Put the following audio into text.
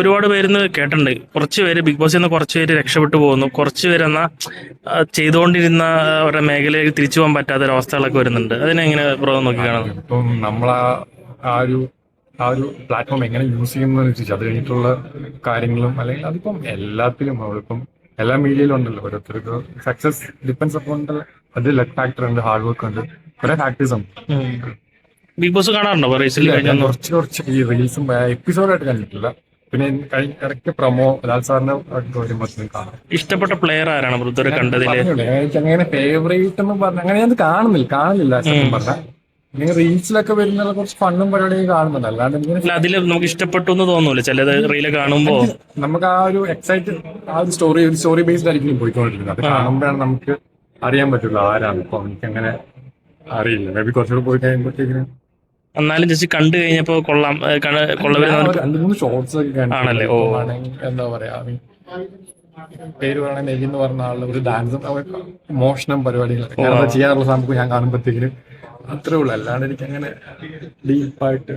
ഒരുപാട് പേരുന്ന് കേട്ടിട്ടുണ്ട്. കുറച്ച് പേര് ബിഗ് ബോസിൽ നിന്ന് കുറച്ച് പേര് രക്ഷപ്പെട്ടു പോകുന്നു. കുറച്ച് പേര് എന്നാ ചെയ്തുകൊണ്ടിരുന്ന അവരുടെ മേഖലയിൽ തിരിച്ചു പോകാൻ പറ്റാത്ത ഒരു അവസ്ഥകളൊക്കെ വരുന്നുണ്ട് അതിനെങ്ങനെ ബ്രോ നോക്കി കാണുന്നത് ഇപ്പം നമ്മൾ ആ ഒരു ആ ഒരു പ്ലാറ്റ്ഫോം എങ്ങനെ യൂസ് ചെയ്യുന്ന അത് കഴിഞ്ഞിട്ടുള്ള കാര്യങ്ങളും അല്ലെങ്കിൽ അതിപ്പം എല്ലാത്തിലും നമ്മളിപ്പം എല്ലാ മീഡിയയിലും ഉണ്ടല്ലോ. ഓരോരുത്തർക്ക് സക്സസ് ഡിപ്പെൻസ് അപ്പോൺ അത് ലക്ക് ഫാക്ടർ ഉണ്ട് ഹാർഡ് വർക്ക് ഉണ്ട്. കുറെ ഫാക്ടേഴ്സ് ഉണ്ട്. ബിഗ് ബോസ് കാണാറുണ്ടോ? ഇല്ല, കുറച്ച് കുറച്ച് ഈ റീൽസും എപ്പിസോഡായിട്ട് കണ്ടിട്ടില്ല. പിന്നെ ഇടയ്ക്ക് പ്രൊമോ ലാൽ സാറിന്റെ ഒരു വരുമ്പോൾ കാണാം. ഇഷ്ടപ്പെട്ട പ്ലെയർ ആരാണ്? ബ്രോ കണ്ടതിൽ എനിക്ക് അങ്ങനെ ഫേവറേറ്റ് എന്ന് പറഞ്ഞ അങ്ങനെ ഞാൻ കാണുന്നില്ല കാണുന്നില്ല സത്യം പറഞ്ഞ. ഇങ്ങനെ റീൽസിലൊക്കെ വരുന്ന കുറച്ച് ഫണ്ണും പരിപാടിയും കാണുന്നുണ്ട്. അല്ലാണ്ട് അതിൽ നമുക്ക് ഇഷ്ടപ്പെട്ടു എന്ന് തോന്നൂല. ചിലത് റീൽ കാണുമ്പോ നമുക്ക് ആ ഒരു എക്സൈറ്റ് ആ ഒരു സ്റ്റോറി ഒരു സ്റ്റോറി ബേസ്ഡ് ആയിരിക്കും പോയിക്കൊണ്ടിരിക്കുന്നത്. അത് കാണുമ്പോഴാണ് നമുക്ക് അറിയാൻ പറ്റുള്ളൂ ആരാണ്. ഇപ്പൊ എനിക്ക് അങ്ങനെ അറിയില്ല. മേ ബി കുറച്ചുകൂടെ പോയി കഴിയുമ്പോഴത്തേക്കിനും എന്നാലും ജസ്റ്റ് കണ്ടു കഴിഞ്ഞപ്പോ കൊള്ളാം കൊള്ളവര് കൊള്ളവരുന്ന. ആണല്ലേ? ഓ. എന്താ പറയാ പേര് പറയണ എന്ന് പറഞ്ഞ ആളുടെ ഒരു ഡാൻസും മോഷണം പരിപാടികളൊക്കെ ഞാൻ ചെയ്യാറുള്ള സംഭവം ഞാൻ കാണുമ്പോഴത്തേക്കിനും അത്രേ ഉള്ളൂ അല്ലാണ്ട് എനിക്ക് അങ്ങനെ ഡീപ്പായിട്ട്